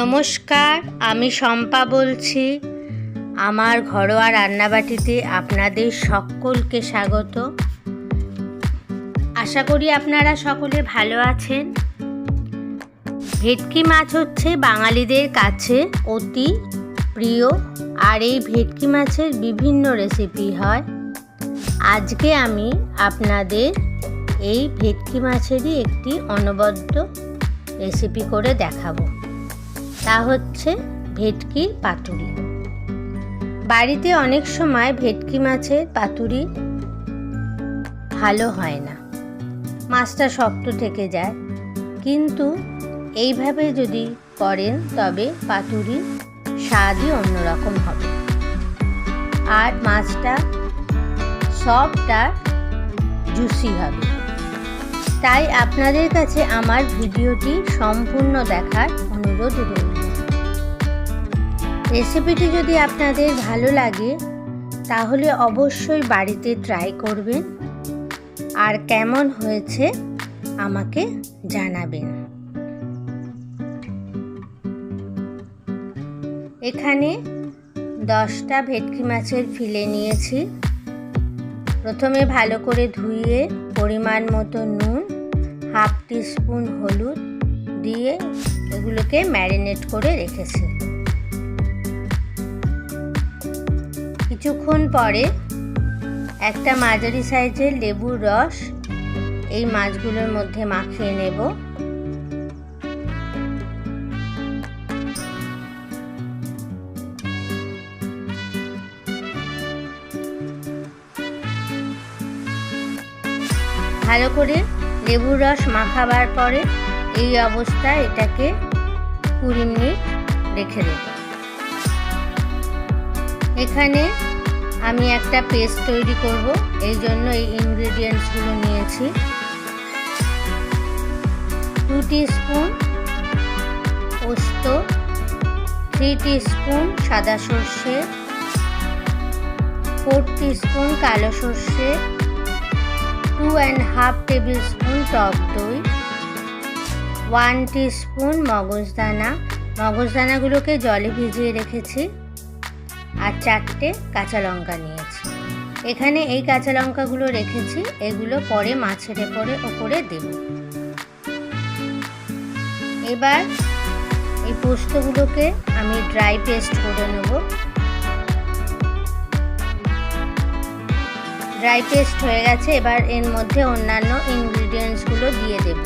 নমস্কার, আমি শম্পা বলছি। আমার ঘরোয়া রান্নাবাটিতে আপনাদের সকলকে স্বাগত। আশা করি আপনারা সকলে ভালো আছেন। ভেটকি মাছ হচ্ছে বাঙালিদের কাছে অতি প্রিয়, আর এই ভেটকি মাছের বিভিন্ন রেসিপি হয়। আজকে আমি আপনাদের এই ভেটকি মাছেরই একটি অনবদ্য রেসিপি করে দেখাবো। তা হচ্ছে ভেটকির পাতুরি। বাড়িতে অনেক সময় ভেটকি মাছের পাতুরি ভালো হয় না। মাছটা শক্ত থেকে যায়। কিন্তু এইভাবে যদি করেন, তবে পাতুরি স্বাদই অন্যরকম হবে। আর মাছটা আর জুসি হবে। তাই আপনাদের কাছে আমার ভিডিওটি সম্পূর্ণ দেখার অনুরোধ রইল। রেসিপিটি যদি আপনাদের ভালো লাগে, তাহলে অবশ্যই বাড়িতে ট্রাই করবেন। আর কেমন হয়েছে আমাকে জানাবেন। এখানে দশটা ভেটকি মাছের ফিলে নিয়েছি। প্রথমে ভালো করে ধুয়ে পরিমাণ মতো নুন, হাফ টিস্পুন হলুদ দিয়ে এগুলোকে ম্যারিনেট করে রেখেছি। কিছুক্ষণ পরে একটা মাঝারি সাইজের লেবুর রস এই মাছগুলোর মধ্যে মাখিয়ে নেব। ভালো করে লেবুর রস মাখাবার পরে এই অবস্থায় এটাকে কুড়ি মিনিট রেখে দেব। এখানে আমি একটা পেস্ট তৈরি করব এই জন্য এই ইনগ্রিডিয়েন্টসগুলো নিয়েছি। টু স্পুন পোস্ত থ্রি স্পুন সাদা সর্ষে ফোর স্পুন কালো সর্ষে two and half tablespoon টক দই ওয়ান স্পুন মগজদানা। মগজদানাগুলোকে জলে ভিজিয়ে রেখেছি। আর চারটে কাঁচা লঙ্কা নিয়েছি। এখানে এই কাঁচা লঙ্কাগুলো রেখেছি, এগুলো পরে মাছের পরে ওপরে দেব। এবার এই পোস্তগুলোকে আমি ড্রাই পেস্ট করে নেব। ড্রাই পেস্ট হয়ে গেছে, এবার এর মধ্যে অন্যান্য ইনগ্রিডিয়েন্টসগুলো দিয়ে দেব।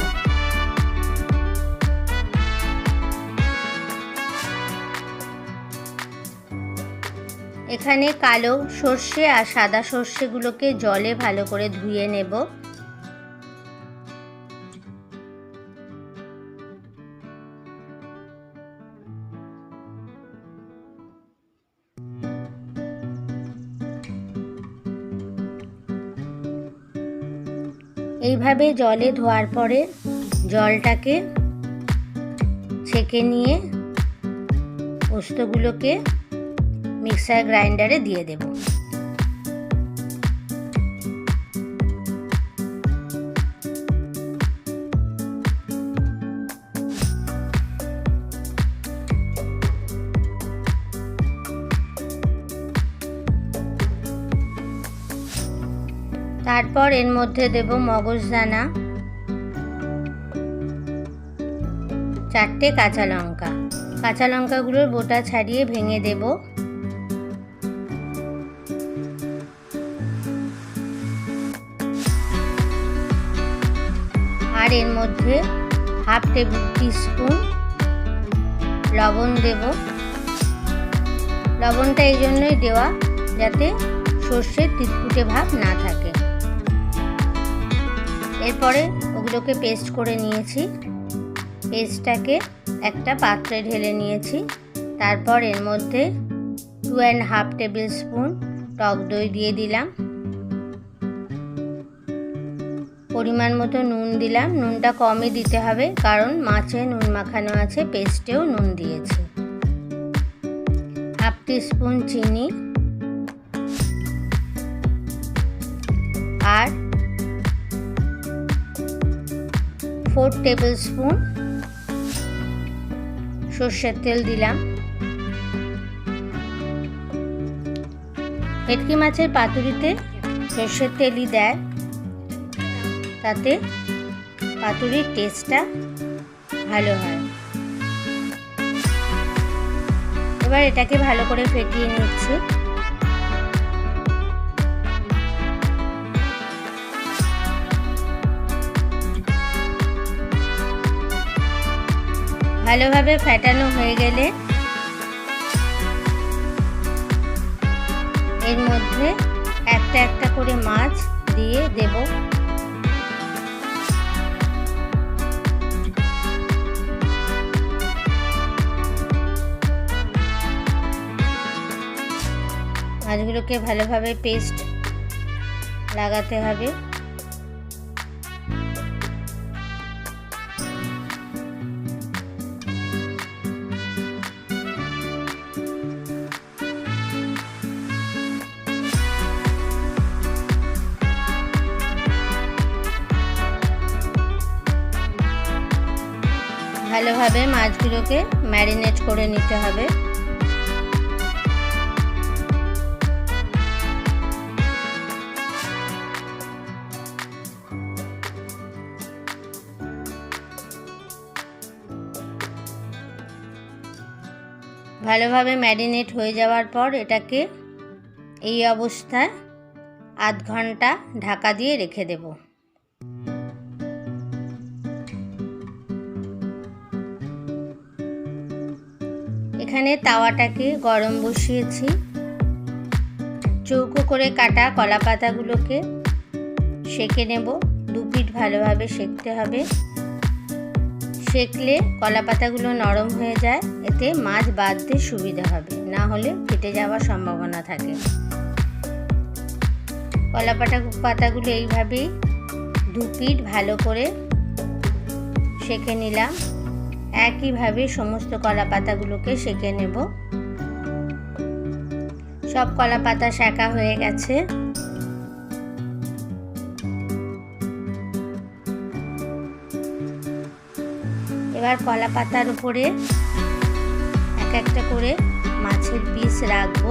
এখানে কালো সর্ষে আর সাদা সর্ষেগুলোকে জলে ভালো করে ধুয়ে নেব। এইভাবে জলে ধোয়ার পরে জলটাকে ছেঁকে নিয়ে পোস্তগুলোকে মিক্সার গ্রাইন্ডারে দিয়ে দেব। তারপর এর মধ্যে দেব মগজদানা চারটে কাঁচা লঙ্কা। কাঁচা লঙ্কাগুলোর বোটা ছাড়িয়ে ভেঙে দেব। আর এর মধ্যে হাফ টেবিল টিস্পুন লবণ দেব। লবণটা এই জন্যই দেওয়া যাতে সর্ষের তিতকুটে ভাব না থাকে। এরপরে ওগুলোকে পেস্ট করে নিয়েছি। পেস্টটাকে একটা পাত্রে ঢেলে নিয়েছি। তারপর এর মধ্যে two and half tablespoon টক দই দিয়ে দিলাম। পরিমাণ মতো নুন দিলাম। নুনটা কমই দিতে হবে, কারণ মাছে নুন মাখানো আছে, পেস্টেও নুন দিয়েছি। হাফ স্পুন চিনি আর ফোর টেবিল স্পুন সর্ষের তেল দিলাম। ভেটকি মাছের পাতুরিতে সর্ষের তেলই দেয়। তাতে পাতুরির টেস্টটা ভালো হয়। এবার এটাকে ভালো করে ফেটিয়ে নিচ্ছি। ভালোভাবে ফেটানো হয়ে গেলে এর মধ্যে একটা একটা করে মাছ দিয়ে দেব। মাছগুলোকে ভালোভাবে পেস্ট লাগাতে হবে। ভালোভাবে মাছগুলোকে ম্যারিনেট করে নিতে হবে। ভালোভাবে ম্যারিনেট হয়ে যাওয়ার পর এটাকে এই অবস্থায় আধ ঘণ্টা ঢাকা দিয়ে রেখে দেবো। এখানে তাওয়াটাকে গরম বসিয়েছি। চৌকো করে কাটা কলা পাতাগুলোকে সেঁকে নেব। দু পিঠ ভালোভাবে সেঁকতে হবে। সেঁকলে কলা পাতাগুলো নরম হয়ে যায়। এতে মাছ বাঁধতে সুবিধা হবে, না হলে ফেটে যাওয়ার সম্ভাবনা থাকে। কলা পাতা পাতাগুলো এইভাবেই দু পিঠ ভালো করে সেঁকে নিলাম। একইভাবে সমস্ত কলা পাতাগুলোকে সেঁকে নেব। সব কলা পাতা শাঁকা হয়ে গেছে। এবার কলা পাতার উপরে একটা করে মাছের পিস রাখব।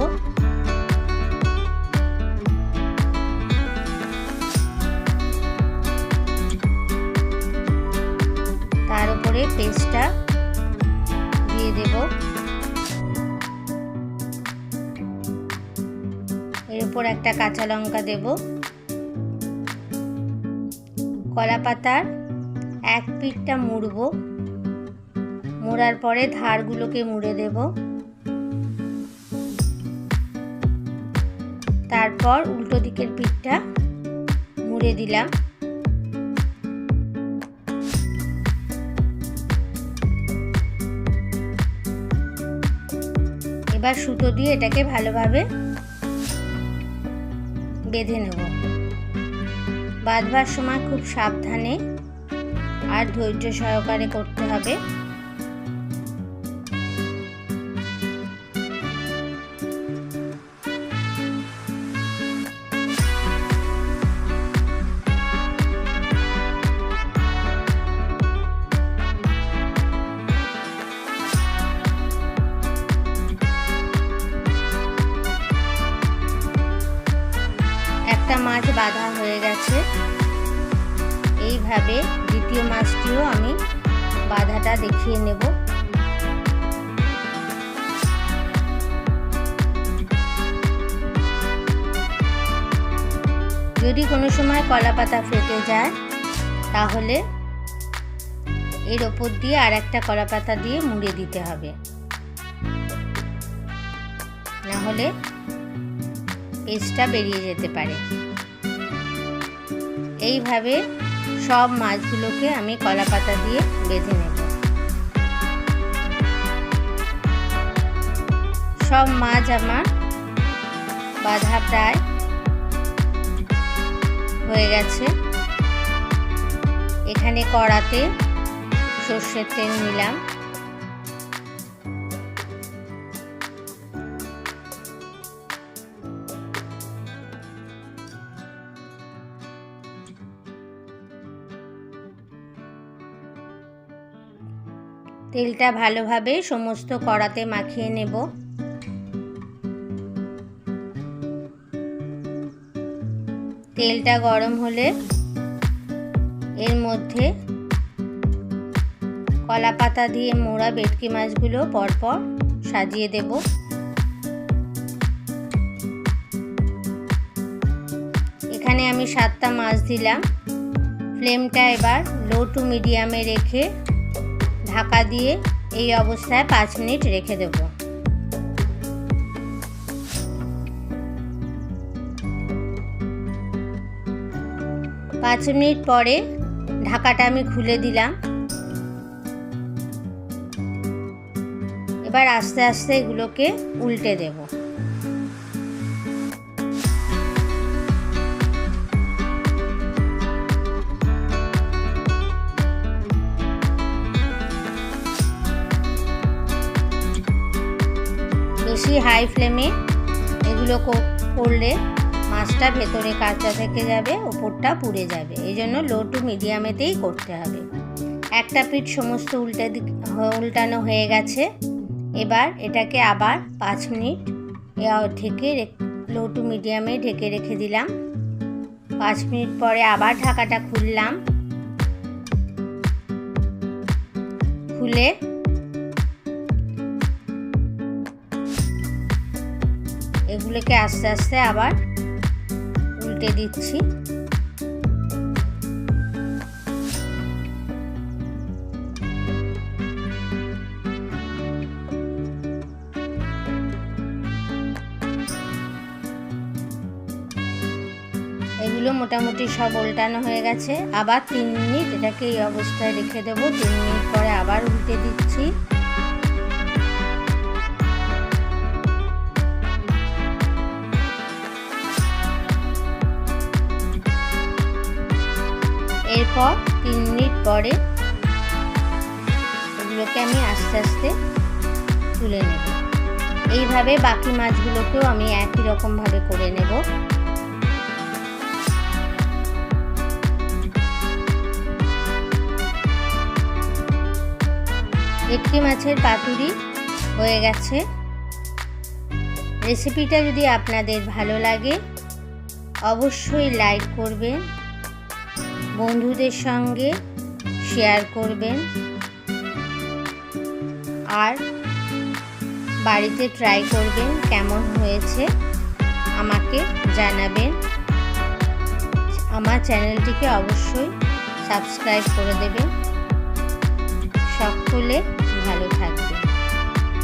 তার উপরে পেস্টটা দিয়ে দেব। এর উপর একটা কাঁচা লঙ্কা দেব। কলা পাতার এক পিঠটা মুড়ব। মোড়ার পরে ধারগুলোকে মুড়ে দেব। তারপর উল্টো দিকের পিঠটা মুড়ে দিলাম। এবার সুতো দিয়ে এটাকে ভালোভাবে বেঁধে নেব। বাঁধবার সময় খুব সাবধানে আর ধৈর্য সহকারে করতে হবে। মাছটিও আমি বাধাটা দেখিয়ে নেব। যদি কোনো সময় কলা পাতা ফেটে যায়, তাহলে এর ওপর দিয়ে আর একটা কলা পাতা দিয়ে মুড়ে দিতে হবে। না হলে পেস্টটা বেরিয়ে যেতে পারে। এইভাবে সব মাছগুলোকে আমি কলা পাতা দিয়ে বেঁধে নেব। সব মাছ আমার বাঁধা প্রায় হয়ে গেছে। এখানে কড়াতে সর্ষের তেল নিলাম। তেলটা ভালোভাবে সমস্ত কড়াতে মাখিয়ে নেব। তেলটা গরম হলে এর মধ্যে কলা পাতা দিয়ে মোড়া ভেটকি মাছগুলো পরপর সাজিয়ে দেব। এখানে আমি সাতটা মাছ দিলাম। ফ্লেমটা এবার লো টু মিডিয়ামে রেখে ঢাকা দিয়ে এই অবস্থায় পাঁচ মিনিট রেখে দেব। পাঁচ মিনিট পরে ঢাকাটা আমি খুলে দিলাম। এবার আস্তে আস্তে এগুলোকে উল্টে দেব। বেশি হাই ফ্লেমে এগুলো করলে মাছটা ভেতরে কাঁচা থেকে যাবে ওপরটা পুড়ে যাবে। এই জন্য লো টু মিডিয়ামেতেই করতে হবে। একটা পিঠ সমস্ত উল্টে উল্টানো হয়ে গেছে। এবার এটাকে আবার পাঁচ মিনিট ঢেকে লো টু মিডিয়ামে ঢেকে রেখে দিলাম। পাঁচ মিনিট পরে আবার ঢাকাটা খুললাম। খুলে এগুলোকে আস্তে আস্তে আবার উল্টে দিচ্ছি। এগুলো মোটামুটি সব উল্টানো হয়ে গেছে। আবার তিন মিনিট এটাকে এই অবস্থায় রেখে দেবো। তিন মিনিট পরে আবার উল্টে দিচ্ছি। এরপর তিন মিনিট পরে এগুলোকে আমি আস্তে আস্তে তুলে নেব। এইভাবে বাকি মাছগুলোকেও আমি একই রকমভাবে করে নেব। ভেটকি মাছের পাতুরি হয়ে গেছে। রেসিপিটা যদি আপনাদের ভালো লাগে, অবশ্যই লাইক করবেন। বন্ধুদের সঙ্গে শেয়ার করবেন। আর বাড়িতে ট্রাই করবেন কেমন হয়েছে, আমাকে জানাবেন। আমার চ্যানেলটিকে অবশ্যই সাবস্ক্রাইব করে দেবেন। সকলে